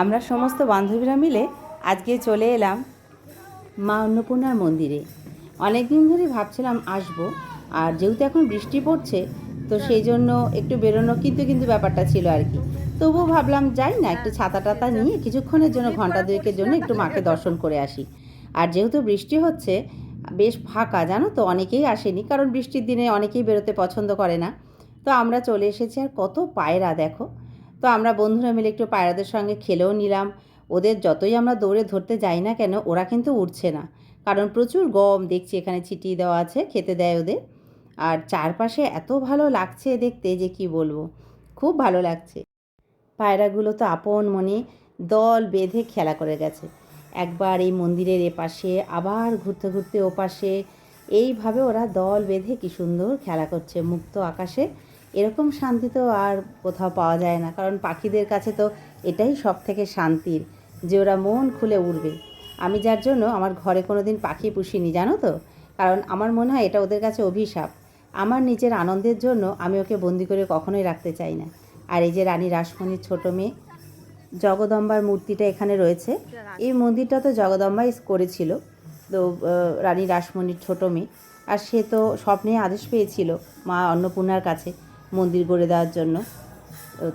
আমরা সমস্ত বান্ধবীরা মিলে আজকে চলে এলাম মা অন্নপূর্ণার মন্দিরে। অনেক দিন ধরে ভাবছিলাম আসব, আর যেহেতু এখন বৃষ্টি পড়ছে, তো সেই জন্য একটু বেরোনো কিন্তু কিন্তু ব্যাপারটা ছিল আর কি। তবুও ভাবলাম যাই না, একটু ছাতা টাতা নিয়ে কিছুক্ষণের জন্য ঘণ্টা দুয়েকের জন্য একটু মাকে দর্শন করে আসি। আর যেহেতু বৃষ্টি হচ্ছে, বেশ ফাঁকা, জানো তো, অনেকেই আসেনি, কারণ বৃষ্টির দিনে অনেকেই বেরোতে পছন্দ করে না। তো আমরা চলে এসেছি আর কত পায়রা, দেখো। তো আমরা বন্ধুরা মিলে একটু পায়রাদের সঙ্গে খেলেও নিলাম। ওদের যতই আমরা দৌড়ে ধরতে যাই না কেন, ওরা কিন্তু উঠছে না। কারণ প্রচুর গম, দেখছি এখানে ছিটিয়ে দেওয়া আছে, খেতে দেয় ওদের। আর চারপাশে এত ভালো লাগছে দেখতে যে কি বলব, খুব ভালো লাগছে। পায়রাগুলো তো আপন মনে দল বেঁধে খেলা করে গেছে। একবার এই মন্দিরের এপাশে, আবার ঘুরতে ঘুরতে ওপাশে। এইভাবে ওরা দল বেঁধে কি সুন্দর খেলা করছে, মুক্ত আকাশে। এরকম শান্তি তো আর কোথাও পাওয়া যায় না। কারণ পাখিদের কাছে তো এটাই সব থেকে শান্তির, যে ওরা মন খুলে উড়বে। আমি যার জন্য আমার ঘরে কোনো দিন পাখি পুষিনি, জানো তো? কারণ আমার মনে হয় এটা ওদের কাছে অভিশাপ। আমার নিজের আনন্দের জন্য আমি ওকে বন্দি করে কখনোই রাখতে চাই না। আর এই যে রানী রাসমণির ছোটো মেয়ে, জগদম্বার মূর্তিটা এখানে রয়েছে। এই মন্দিরটা তো জগদম্বাই করেছিল, তো রানী রাসমণির ছোটো মেয়ে। আর সে তো স্বপ্নে আদেশ পেয়েছিল মা অন্নপূর্ণার কাছে মন্দির গড়ে দেওয়ার জন্য।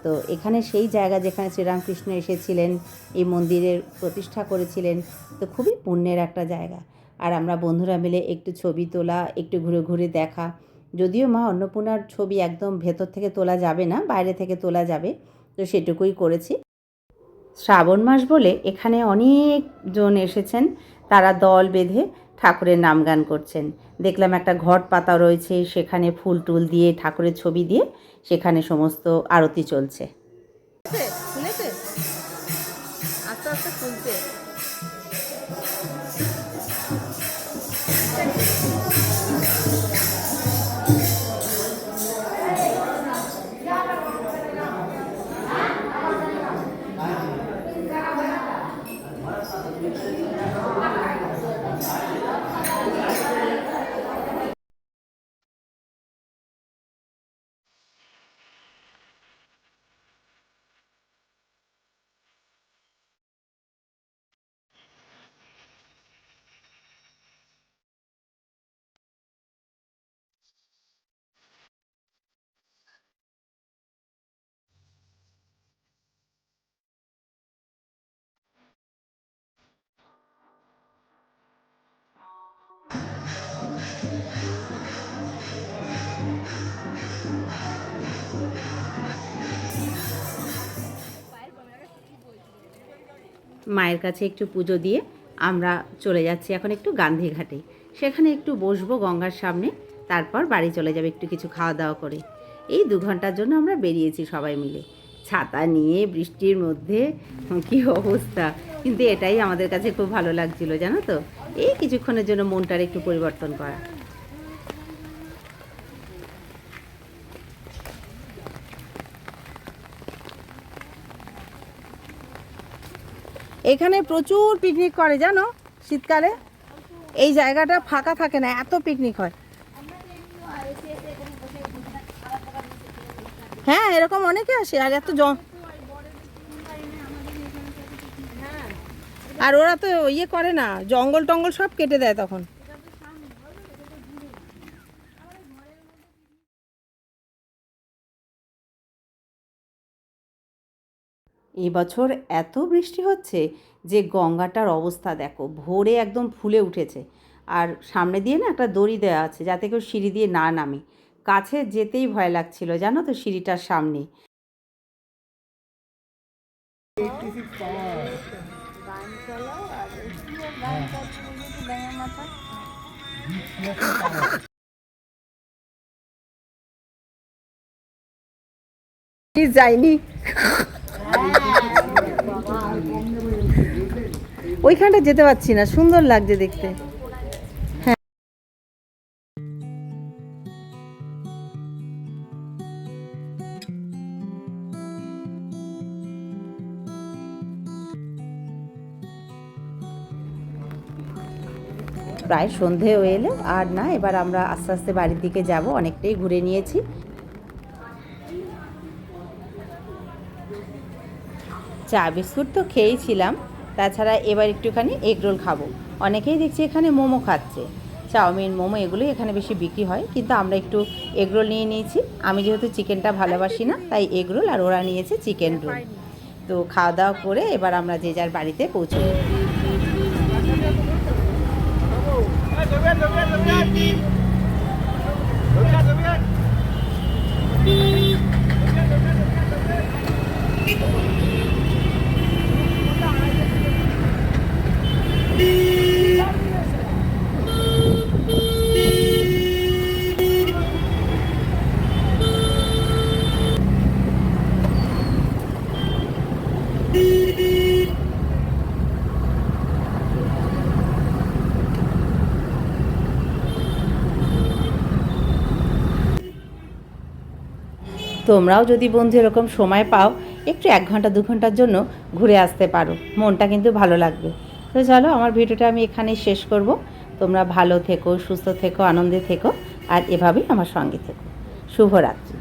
তো- এখানে সেই জায়গা যেখানে শ্রীরামকৃষ্ণ এসেছিলেন, এই মন্দিরের প্রতিষ্ঠা করেছিলেন, তো খুবই পুণ্যের একটা জায়গা। আর আমরা বন্ধুরা মিলে একটু ছবি তোলা, একটু ঘুরে ঘুরে দেখা। যদিও মা অন্নপূর্ণার ছবি একদম ভেতর থেকে তোলা যাবে না, বাইরে থেকে তোলা যাবে, তো সেটুকুই করেছি। শ্রাবণ মাস বলে এখানে অনেকজন এসেছেন, তারা দল বেঁধে ঠাকুরের নাম গান করছেন। দেখলাম একটা ঘট পাতা রয়েছে, সেখানে ফুল টুল দিয়ে ঠাকুরের ছবি দিয়ে সেখানে সমস্ত আরতি চলছে। মায়ের কাছে একটু পুজো দিয়ে আমরা চলে যাচ্ছি এখন একটু গান্ধীঘাটে। সেখানে একটু বসবো গঙ্গার সামনে, তারপর বাড়ি চলে যাবে একটু কিছু খাওয়া দাওয়া করে। এই দু ঘণ্টার জন্য আমরা বেরিয়েছি সবাই মিলে। ছাতা নিয়ে, বৃষ্টির মধ্যে, কি অবস্থা? কিন্তু এটাই আমাদের কাছে খুব ভালো লাগছিল, জানো তো? এই কিছুক্ষণের জন্য মনটার একটু পরিবর্তন করা। এখানে প্রচুর পিকনিক করে জানো? শীতকালে? এই জায়গাটা ফাঁকা থাকে না, এত পিকনিক হয়। হ্যাঁ এরকম অনেকে আসে, আর এত জ আর ওরা তো ইয়ে করে না জঙ্গল টঙ্গল সব কেটে দেয় তখন। এই বছর এত বৃষ্টি হচ্ছে যে গঙ্গাটার অবস্থা দেখো, ভোরে একদম ফুলে উঠেছে। আর সামনে দিয়ে না একটা দড়ি দেওয়া আছে, যাতে কেউ সিঁড়ি দিয়ে না নামে। কাছে যেতেই ভয় লাগছিল, জানো তো সিঁড়িটার সামনে। যায়নি ওইখানটা যেতে পারছি না, সুন্দর লাগছে দেখতে। প্রায় সন্ধে হয়ে এলো, আর না, এবার আমরা আস্তে আস্তে বাড়ির দিকে যাব, অনেকটাই ঘুরে নিয়েছি। চা, বিস্কুট তো খেয়েছিলাম। তাছাড়া এবার একটুখানি এগ রোল খাব। অনেকেই দেখছি এখানে মোমো খাচ্ছে। চাউমিন, মোমো এগুলোই এখানে বেশি বিক্রি হয়, কিন্তু আমরা একটু এগ রোল নিয়ে নিয়েছি। আমি যেহেতু চিকেনটা ভালোবাসি না, তাই এগ রোল আর ওরা নিয়েছে চিকেন রোল। তো খাওয়া দাওয়া করে এবার আমরা যে যার বাড়িতে পৌঁছবো। তোমরাও যদি বন্ধু এরকম সময় পাও, একটু এক ঘণ্টা, দু ঘণ্টার জন্য ঘুরে আসতে পারো। মনটা কিন্তু ভালো লাগবে। তো চলো, আমার ভিডিওটা আমি এখানেই শেষ করব। তোমরা ভালো থেকো, সুস্থ থেকো, আনন্দে থেকো, আর এভাবেই আমার সঙ্গে থেকো। শুভরাত্রি।